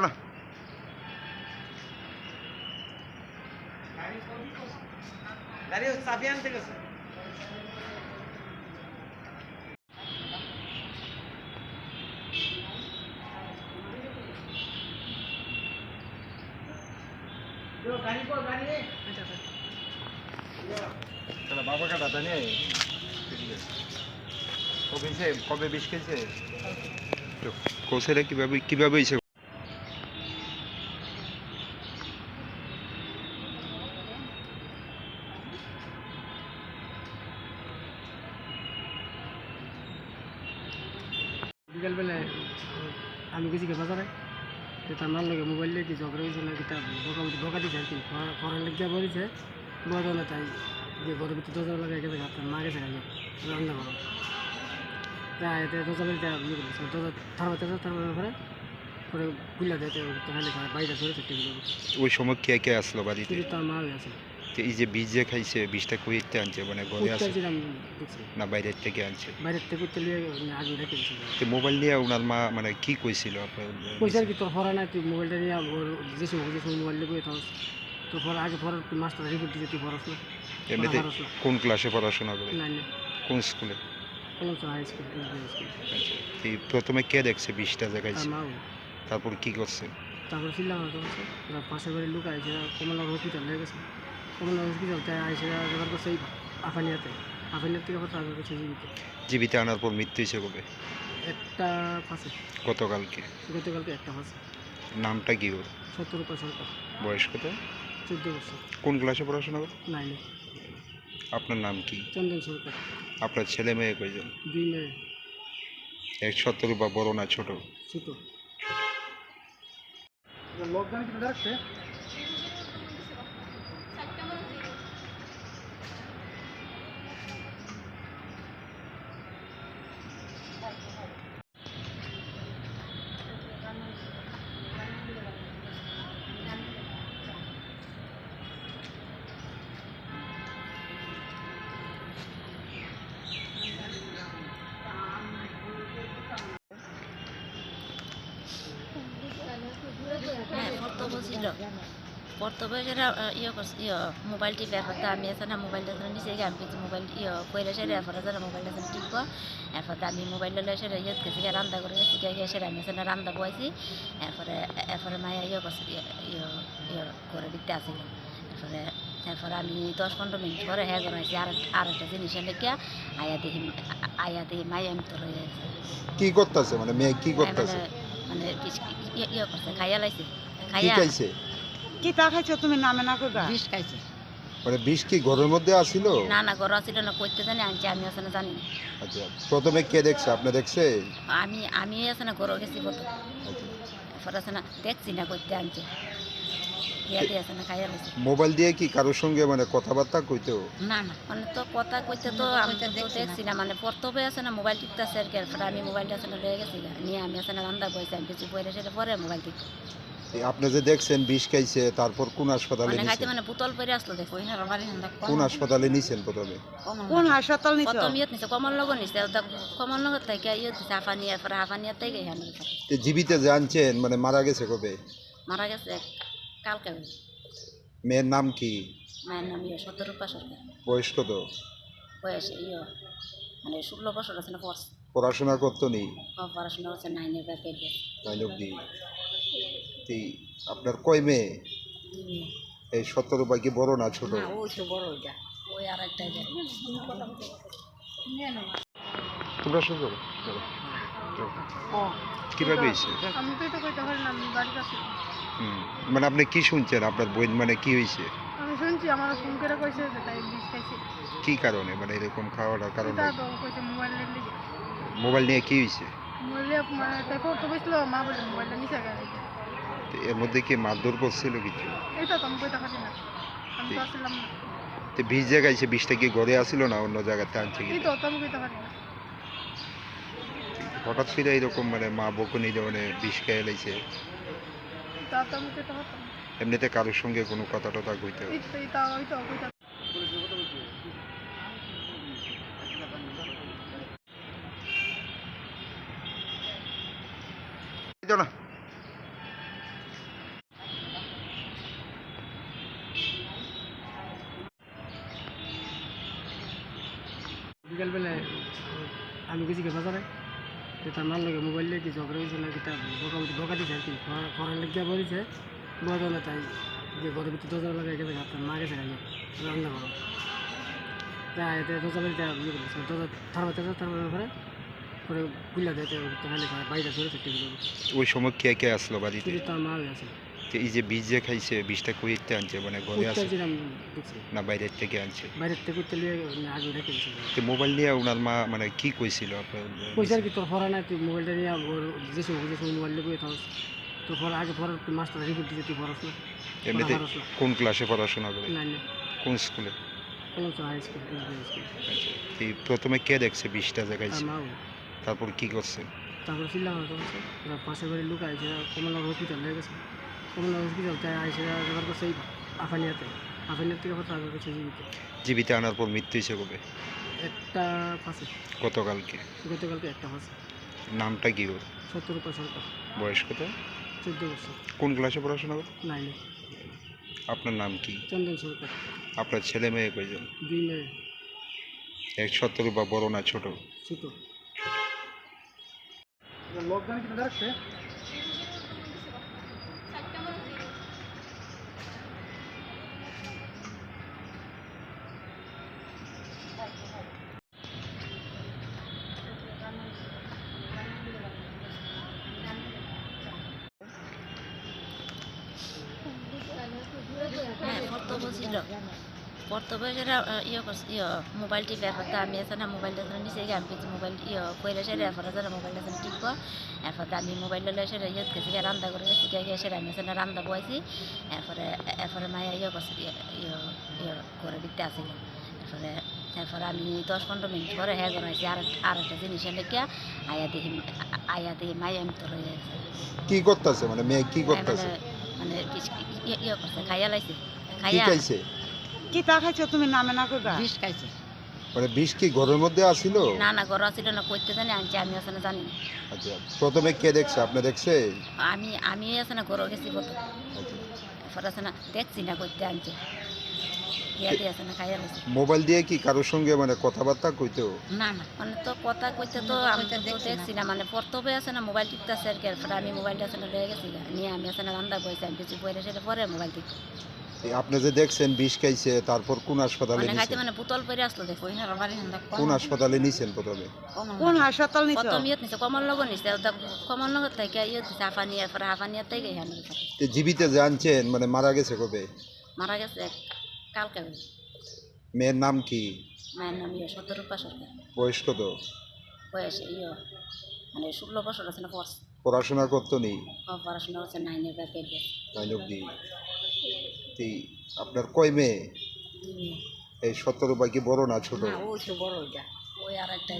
না গাড়ি তাহলে বাবা কাটাটা নিয়ে কবে বিষ খেয়েছে? কোসেরা কীভাবে কীভাবে তো তার নাম লগে মোবাইল দিয়ে ঝগড়া হয়েছিল কিতা বোকা বোকা দিছে আর কি। করার লেগে বলেছে বড় না তাই যে ঘরের ভিতরে দরজা লাগাই গেছে তার মা গেছে গাইয়া রান্না করো। তাই এতে দরজা লাগিয়ে ইয়ে দরজা থারবা তেজা থারবার পরে পরে খুলে দেয় তো তাহলে বাইরে ধরে থাকতে ওই সময় কে কে আসলো বাড়িতে? তার মা আছে। তো এই যে বীজ যে খাইছে বীজটা কইতে আনছে? মানে ঘরে আছে? না বাইরের থেকে আনছে? বাইরের থেকে দিয়েছিল তো মোবাইল নিয়ে ওনার মা মানে কি কইছিল আপনার? পয়সা কি তোর হরা নাই তুই মোবাইলটা নিয়ে ওর যে সময় যে সময় মোবাইল দিয়ে থাকস তো পরে আগে পরে মাস্টার রিপোর্ট দিতে তুই পড়াস না। এমনিতে কোন ক্লাসে পড়াশোনা করে? না না কোন স্কুলে কোনো হাই স্কুল স্কুল আচ্ছা প্রথমে কে দেখছে দেখাইছে মা তারপর কি করছে? তারপরে ছিলাম পাশের বাড়ির লোক আইসে কমলা হসপিটাল হয়ে গেছে। কমলা হসপিটাল তাই আইসে এবার করছে এই আফানিয়াতে। আফানিয়ার থেকে কথা আগে করছে জীবিত। জীবিত আনার পর মৃত্যু হয়েছে কবে একটা ফাঁসে। গতকালকে। গতকালকে একটা ফাঁসে। নামটা কি ওর? সত্তর উপর সরকার বয়স কত? চোদ্দ বছর। কোন ক্লাসে পড়াশোনা করে? নাইনে আপনার নাম কি? চন্দন সরকার। আপনার ছেলে মেয়ে কয়জন? দুই মেয়ে। এক সত্তর বা বড় না ছোট? ছোট। লকডাউন কি রাখছে ছিল। কর্তব্য সেটা ইয়ে করছে ইয়ে মোবাইল টিপে এরপর আমি আছে না মোবাইলটা আছে নিচে গিয়ে আমি কিছু মোবাইল ইয়ে কইলে এরপরে যারা মোবাইলটা আছে টিপব এরপর আমি মোবাইল ললে সেটা ইয়ে গেছি গিয়ে রান্না করে গেছি গিয়ে গিয়ে আমি আছে না রান্না বয়েছি এরপরে এরপরে মায়া ইয়ে করছে ইয়ে ইয়ে ইয়ে করে দিতে আসিল। এরপরে এরপরে আমি দশ পনেরো মিনিট পরে হ্যাঁ করাইছি আর আর একটা জিনিসের লেগে আয়া দেখি আয়া দেখি মায়া আমি তো রয়ে কি করতেছে? মানে মেয়ে কি মানে করতেছে? মানে ইয়ে ইয়ে করছে? খাইয়া লাইছে? কি খাইয়া খাইছে? কি তা খাইছো তুমি নামে না কইবা? বিষ খাইছে। মানে বিষ কি ঘরের মধ্যে আসিল না না ঘর আছিল না করতে জানি আনছি আমি আছে না জানি না। আচ্ছা প্রথমে কে দেখছে? আপনি দেখছে? আমি আমি আছে না গরম গেছি কত আচ্ছা। আছে না দেখছি না করতে আনছে। মোবাইল দিয়ে কি কারোর সঙ্গে মানে কথাবার্তা কইতো না না। মানে তো কথা কইতে তো আমি তো দেখছি না। মানে আছে না মোবাইল টিপতে আছে আর কি এরপরে আমি মোবাইলটা আছে না লয়ে গেছি নিয়ে আমি না রান্না আমি কিছু পরে সেটা পরে মোবাইল টিপতে আপনি যে দেখছেন বিষ খাইছে তারপর কোন হাসপাতালে মানে খাইতে নিছেন মানে বোতল পরে আসলো দেখো কোন হাসপাতালে নিছেন প্রথমে? কোন হাসপাতাল? নিছো? প্রথম ইয়ত নিছে কমল লগন নিছে কমল লগত থেকে ইয়ত দিছে হাফানি এরপরে হাফানিয়ার থেকে এখানে তো জীবিত জানছেন মানে মারা গেছে কবে? মারা গেছে কালকে। মেয়ের নাম কি? মায়ের নাম ইয়ে সত্তর রূপা সরকার। বয়স কত? বয়স ইয়ে মানে ষোলো বছর আছে না পড়ছ পড়াশোনা করতো নি? পড়াশোনা হচ্ছে নাইনের বা নাইন অব্দি আপনার কয় মেয়ে? এই সত্তর রূপায় কি বড় না ছোট? ওই তো বড় ওইটা। ওই আর একটা তোমরা শুরু করো। কীভাবে। মানে আপনি কি শুনছেন? আপনার বই মানে কি হয়েছে? আমি শুনছি আমার ফোন করে কইছে যে তাই বিষ খাইছে। কি কারণে? মানে এরকম কারণে এটা তো কইছে মোবাইল নিয়ে কি হয়েছে? মোবাইল মানে তাই পড়তে বসল মা বলে মোবাইলটা নিচে গেছে। তো এর মধ্যে কি মারধর করছিল কিছু? এটা তো আমি কইতে পারি না আমি তো আসলাম না। তো বীজ জায়গায় সে কি ঘরে আসিল না অন্য জায়গাতে আনছে কি তো তো আমি কইতে পারি না। হঠাৎ করে এরকম মানে মা বকুনি মানে বিষ খেয়ে লাইছে এমনিতে কারোর সঙ্গে কোনো কথা টথা কইতে না। বিকালবেলায় আমি গেছি বাজারে? তার মার লাগে মোবাইল লিয়ে কি ঝগড়া হয়েছে না কিতা বকা বকা দিছে আর কি। করার লেগে বলেছে বদলে তাই যে ঘরের ভিতরে দরজা লাগাই গেছে তার মা গেছে খাইয়ে রান্না করো। তাই দরজা বাড়িতে ইয়ে করেছে দরজা থারবাতে থারবার পরে করে গুলা দেয় তাহলে বাইরে ধরে থাকতে ওই সময় কে কে আসলো বাড়িতে? তার মা আছে। তো এই যে বীজ যে খাইছে বীজটা কইতে আনছে? মানে ঘরে আছে? না বাইরের থেকে আনছে। বাইরের থেকে লিয়ে আগে রেখে তো মোবাইল নিয়ে ওনার মা মানে কি কইছিল আপনার? পয়সার কি তোর ফরা নাই তুই মোবাইলটা নিয়ে ওর যে সময় যে সময় মোবাইল লিয়ে থাকস তোর ফরা আগে তুই মাস্টার রিপোর্ট দিতে তুই ফরাস না। এমনিতে কোন ক্লাসে পড়াশোনা করে? না না। কোন স্কুলে আচ্ছা তো প্রথমে কে দেখছে বীজটা তার জায়গাইছে তারপর কি করছে? তারপর চিল্লা পাশের বাড়ির লোক আছে কমলনগর হসপিটাল লেগে কমলনগর হসপিটাল তাই আইসে এবার করছে এই আফানিয়াতে। আফানিয়ার থেকে আবার তারপর করছে জীবিত। জীবিত আনার পর মৃত্যু হয়েছে কবে? একটা ফাঁসে গতকালকে। গতকালকে একটা ফাঁসে নামটা কি ওর? সত্তর রূপায় সরকার বয়স কত? চোদ্দ বছর। কোন ক্লাসে পড়াশোনা করে? নাইনে আপনার নাম কি? চন্দন সরকার। আপনার ছেলে মেয়ে কয়জন? দুই মেয়ে। এক সত্তর বা বড় না ছোট? ছোটো। লোক জানি কিনা দেখছে হ্যাঁ কর্তব্য ছিল। সেটা ইয়ে করছে ইয়ে মোবাইল টিপে এরপর আমি আছে না মোবাইলটা আছে নিচে গিয়ে আমি কিছু মোবাইল ইয়ে কইলে সেটা এরপর আছে না মোবাইলটা আছে টিপব এরপর আমি মোবাইল লইলে সেটা ইয়ে গেছি গিয়ে রান্না করে গেছি গিয়ে গিয়ে সেটা আমি আছে না রান্না বয়েছি এরপরে এরপরে মায়া ইয়ে করছে ইয়ে ইয়ে ইয়ে করে দিতে আসিল। এরপরে এরপরে আমি দশ পনেরো মিনিট পরে হ্যাঁ করাইছি আর আর একটা জিনিসের লেগে আয়া দেখি আয়া দেখি মায়া এম তো রয়ে গেছে। কি করতেছে? মানে মেয়ে কি করতেছে? মানে মানে ইয়ে ইয়ে করছে খাইয়া লাইছে। কি খাইয়া খাইছে? কি তা খাইছো তুমি নামে না বিষ খাইছে। মানে বিষ কি ঘরের মধ্যে আসিল না না ছিল না করতে জানি আনছি আমি আসলে জানি না। আচ্ছা প্রথমে কে দেখছে? আপনি দেখছে? আমি আমি আছে না গরম গেছি আচ্ছা। এরপর আছে না দেখছি না করতে আনছে ইয়াতে আছে না খাইয়া লাইছে মোবাইল দিয়ে কি কারোর সঙ্গে মানে কথাবার্তা কইতো না না মানে তো কথা কইতে তো আমি তো দেখছি না মানে প্রথমে আছে না মোবাইল টিপতেছে আর কি এরপরে আমি মোবাইলটা লয়ে গেছি নিয়ে আমি আছে না রান্না বইছি আমি কিছু পরে সেটা পরে মোবাইল এই আপনি যে দেখছেন বিষ খাইছে তারপর কোন হাসপাতালে মানে খাইতে নিছেন মানে বোতল পরে আসলো দেখো কোন হাসপাতালে নিছেন প্রথমে? কোন হাসপাতাল? নিছো? প্রথম ইয়ত নিছে কমল নিছে থেকে ইয়ত থেকে তো জীবিত জানছেন মানে মারা গেছে কবে? মারা গেছে কালকে। মেয়ের নাম কি? মায়ের নাম ইয়ে সত্তর রূপা সরকার। বয়স কত? বয়স ইয়ে মানে ষোলো বছর আছে না পড়াশোনা করতো নি? পড়াশোনা হচ্ছে নাইনের বা পেট নাইন অব্দি। এই আপনার কয় মেয়ে? এই সতেরো বাকি বড় না ছোট? ওই তো বড় ওই আর একটা